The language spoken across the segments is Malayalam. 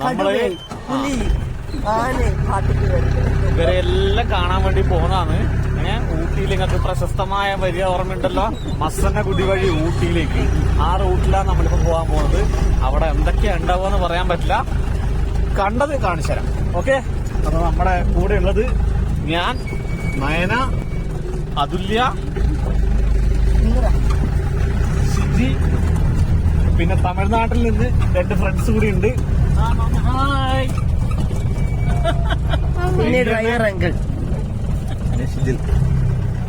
നമ്മൾ കടുവ പുലി ആന കാട്ടുകേറി ഇവരെ എല്ലാം കാണാൻ വേണ്ടി പോകുന്നതാണ് ഏഹ് ഊട്ടിയിൽ നിങ്ങൾക്ക് പ്രശസ്തമായ വലിയ ഓർമ്മയുണ്ടല്ലോ. കുടി വഴി ഊട്ടിയിലേക്ക്. ആ റൂട്ടിലാണ് നമ്മളിപ്പോ പോകാൻ പോകുന്നത് അവിടെ എന്തൊക്കെയാ ഉണ്ടാവുക പറയാൻ പറ്റില്ല. കണ്ടത് കാണിച്ചു തരാം. ഓക്കെ? അപ്പൊ നമ്മുടെ കൂടെ ഉള്ളത് ഞാൻ നയന അതുല്യ ഷിജി പിന്നെ തമിഴ്നാട്ടിൽ നിന്ന് രണ്ട് ഫ്രണ്ട്സ് കൂടി ഉണ്ട്. ഹായ് പിന്നെ ഡ്രൈവർ അങ്കിൾ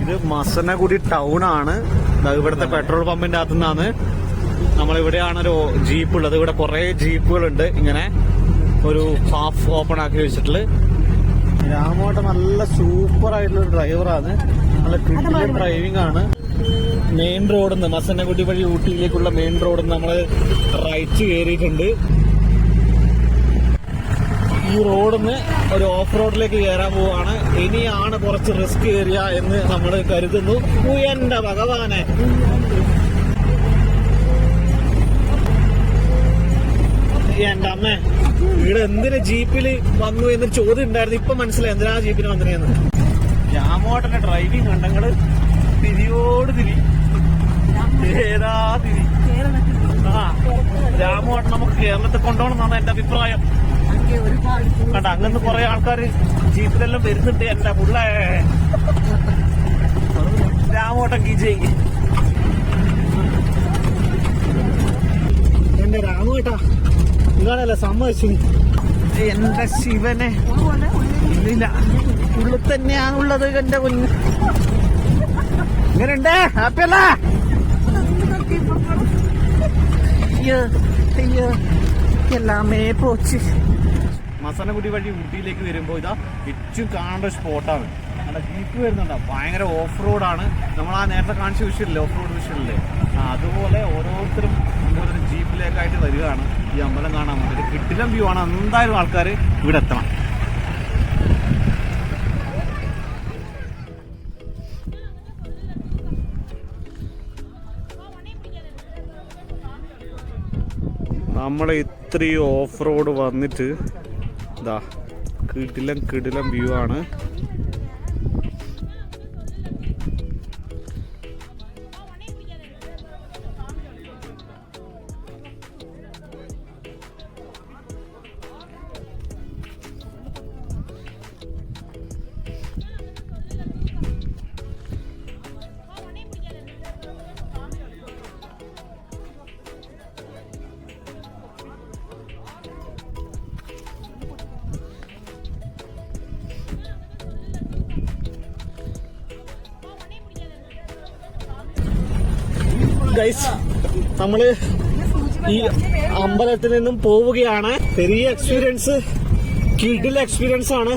ഇത് മസനഗുഡി ടൗൺ ആണ്. ഇവിടുത്തെ പെട്രോൾ പമ്പിന്റെ അകത്തു നിന്നാണ് നമ്മളിവിടെയാണ് ഒരു ജീപ്പ് ഉള്ളത്. ഇവിടെ കുറെ ജീപ്പുകളുണ്ട് ഇങ്ങനെ ഒരു ഹാഫ് ഓപ്പൺ ആക്കി വെച്ചിട്ടുള്ള രാമോട്ട നല്ല സൂപ്പർ ആയിട്ടുള്ള ഒരു ഡ്രൈവറാണ് നല്ല ഡ്രൈവിംഗ് ആണ്. മെയിൻ റോഡിൽ നിന്ന് മസനഗുഡി വഴി ഊട്ടിയിലേക്കുള്ള മെയിൻ റോഡിൽ നിന്ന് നമ്മൾ റൈറ്റ് കയറിയിട്ടുണ്ട് ഈ റോഡിൽ നിന്ന് ഒരു ഓഫ് റോഡിലേക്ക് കയറാൻ പോവാണ്. ഇനിയാണ് കുറച്ച് റിസ്ക് ഏരിയ എന്ന് നമ്മൾ കരുതുന്നു. എന്റെ ഭഗവാനെ. എന്റെ അമ്മേ ഇവിടെ എന്തിന് ജീപ്പിൽ വന്നു എന്ന് ചോദ്യം ഉണ്ടായിരുന്നു. ഇപ്പൊ മനസ്സിലായി എന്തിനാ ജീപ്പിന് വന്നിനെന്ന് രാമോട്ടന്റെ ഡ്രൈവിംഗ് കണ്ടങ്ങൾ തിരിയോട് തിരി ഏതാ തിരി ആ രാമോട്ടൻ നമുക്ക് കേരളത്തിൽ കൊണ്ടുപോകണം എന്നാണ് എന്റെ അഭിപ്രായം. കണ്ട അങ്ങനെ കുറെ ആൾക്കാർ ജീപ്പിലെല്ലാം വരുന്നുണ്ട് എന്റെ പുള്ളേ. രാമോട്ടൻ വിജയ് എന്റെ രാമേട്ടാ നിങ്ങളല്ലേ സമ്മതിച്ചു എന്റെ ശിവനെ. ഇല്ല ഉള്ളിൽ തന്നെയാണുള്ളത് എന്റെ കുഞ്ഞ് ഇങ്ങനെയുണ്ട് ഹാപ്പി അല്ല? എല്ലാമേ പോച്ച്. മസനഗുടി വഴി ഊട്ടിയിലേക്ക് വരുമ്പോൾ ഇതാ ഏറ്റവും കാണേണ്ട സ്പോട്ടാണ്. നല്ല ജീപ്പ് വരുന്നുണ്ട്. ഭയങ്കര ഓഫ് റോഡാണ് നമ്മൾ ആ നേരത്തെ കാണിച്ച വിഷയമില്ലേ? ഓഫ് റോഡ് വിഷയമില്ലേ അതുപോലെ ഓരോരുത്തരും ഓരോരു ജീപ്പിലേക്കായിട്ട് വരികയാണ്. ഈ അമ്പലം കാണാൻ വേണ്ടിയിട്ട്. കിട്ടിലം വ്യൂ ആണ്. എന്തായാലും ആൾക്കാർ ഇവിടെ എത്തണം. നമ്മൾ ഇത്രയും ഓഫ് റോഡ് വന്നിട്ട് ഇതാ കിടിലം കിടിലം വ്യൂ ആണ്. ഗൈസ് നമ്മൾ ഈ അമ്പലത്തിൽ നിന്നും പോവുകയാണ്. ചെറിയ എക്സ്പീരിയൻസ് കിഡിൽ എക്സ്പീരിയൻസ് ആണ്.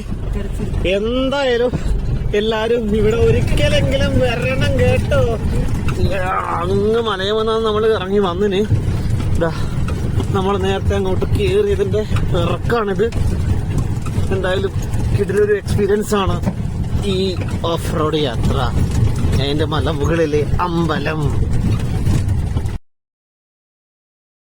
എന്തായാലും എല്ലാരും ഇവിടെ ഒരിക്കലെങ്കിലും വരണം കേട്ടോ. അങ്ങ് മലയമെന്നാണ് നമ്മൾ ഇറങ്ങി വന്നിന്. നമ്മൾ നേരത്തെ അങ്ങോട്ട് കയറിയതിന്റെ ഇറക്കാണിത് എന്തായാലും കിടിലൊരു എക്സ്പീരിയൻസ് ആണ് ഈ ഓഫ് റോഡ് യാത്ര. അതിന്റെ മലമുകളിലെ അമ്പലം.